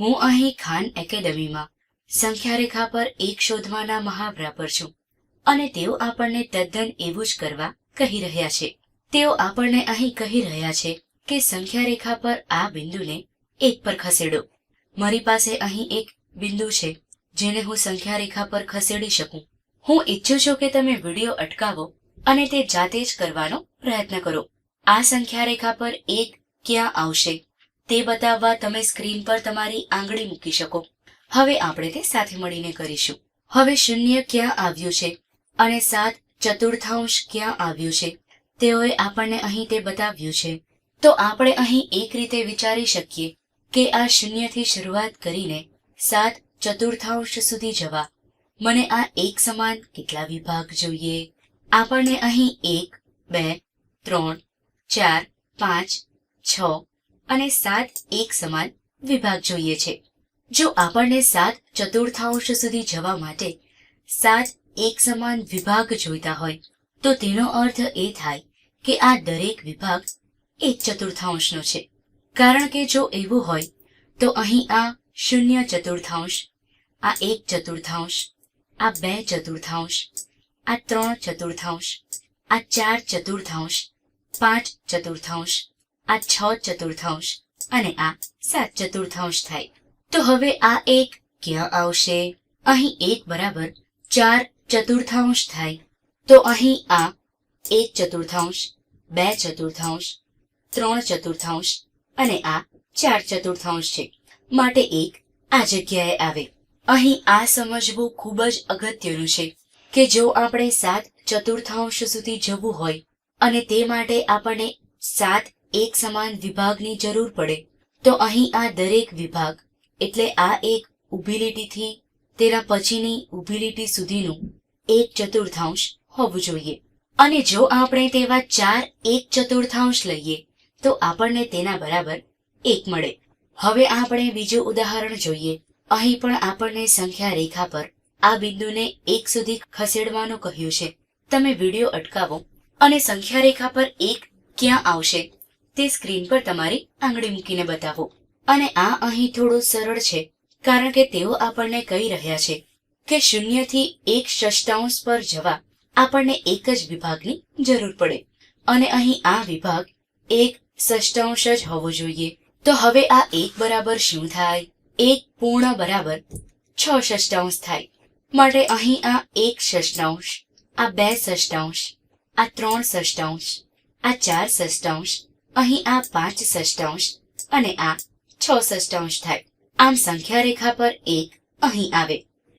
હું અહીં ખાન એકેડમીમાં સંખ્યા રેખા પર એક શોધવાના મહાવરા પર છું અને તેઓ આપણને તદ્દન એવું જ કરવા કહી રહ્યા છે. તેઓ આપણને અહીં કહી રહ્યા છે કે સંખ્યા રેખા પર આ બિંદુને એક પર ખસેડો. મારી પાસે અહીં એક બિંદુ છે જેને હું સંખ્યા રેખા પર ખસેડી શકું. હું ઈચ્છું છું કે તમે વીડિયો અટકાવો અને તે જાતે જ કરવાનો પ્રયત્ન કરો. આ સંખ્યા રેખા પર એક ક્યાં આવશે? તે બતાવવા તમે સ્ક્રીન પર તમારી આંગળી મૂકી શકો. હવે આપણે તે સાથે મળીને કરીશું. હવે શૂન્ય ક્યાં આવ્યું છે? અને સાત ચતુર્થાંશ ક્યાં આવ્યું છે? તેઓએ આપણને અહીં તે બતાવ્યું છે. તો આપણે અહીં એક રીતે વિચારી શકીએ કે આ શૂન્યથી શરૂઆત કરીને સાત ચતુર્થાંશ સુધી જવા. મને આ એક સમાન કેટલા વિભાગ જોઈએ? આપણને અહીં એક, બે, ત્રણ, ચાર, પાંચ, છ અને સાત એક સમાન વિભાગ જોઈએ છે. જો આપણને સાત ચતુર્થાંશ સુધી જવા માટે સાત એક સમાન વિભાગ જોઈતા હોય, તો તેનો અર્થ એ થાય કે આ દરેક વિભાગ એક ચતુર્થાંશનો છે. કારણ કે જો એવું હોય, તો અહીં આ શૂન્ય ચતુર્થાંશ, આ એક ચતુર્થાંશ, આ બે ચતુર્થાંશ, આ ત્રણ ચતુર્થાંશ, આ ચાર ચતુર્થાંશ, પાંચ ચતુર્થાંશ આ છ ચતુર્થાંશ અને આ સાત ચતુર્થાંશ થાય. તો હવે આ એક ક્યાં આવશે? અહીં એક બરાબર ચાર ચતુર્થાંશ થાય. તો અહીં આ એક ચતુર્થાંશ, બે ચતુર્થાંશ, ત્રણ ચતુર્થાંશ અને આ ચાર ચતુર્થાંશ છે. માટે એક આ જગ્યાએ આવે. અહીં આ સમજવું ખૂબ જ અગત્યનું છે કે જો આપણે સાત ચતુર્થાંશ સુધી જવું હોય અને તે માટે આપણને સાત એક સમાન વિભાગની જરૂર પડે. તો અહીં આ દરેક વિભાગ, એટલે આ એક ઊભી લીટીથી તેના પછીની ઊભી લીટી સુધીનું એક ચતુર્થાંશ હોવું જોઈએ. અને જો આપણે તેવા ચાર એક ચતુર્થાંશ લઈએ, તો આપણને તેના બરાબર એક મળે. હવે આપણે બીજું ઉદાહરણ જોઈએ. અહીં પણ આપણને સંખ્યા રેખા પર આ બિંદુને એક સુધી ખસેડવાનું કહ્યું છે. તમે વીડિયો અટકાવો અને સંખ્યા રેખા પર એક ક્યાં આવશે? તે સ્ક્રીન પર તમારી આંગળી મૂકીને બતાવો. અને આ અહીં થોડું સરળ છે, કારણ કે તેઓ આપણને કહી રહ્યા છે કે શૂન્યથી એક ષષ્ટાંશ પર જવા આપણને એક જ વિભાગની જરૂર પડે. અને અહીં આ વિભાગ એક ષષ્ટાંશ જ હોવો જોઈએ. તો હવે આ એક બરાબર શું થાય? એક પૂર્ણ બરાબર છ ષષ્ટાંશ થાય. માટે અહીં આ એક ષષ્ટાંશ આ બે ષષ્ટાંશ આ ત્રણ ષષ્ટાંશ આ ચાર ષષ્ટાંશ અહીં આ પાંચ ષષ્ટાંશ અને આ છ ષષ્ટાંશ થાય. આમ સંખ્યા રેખા પર એક અહીં આવે.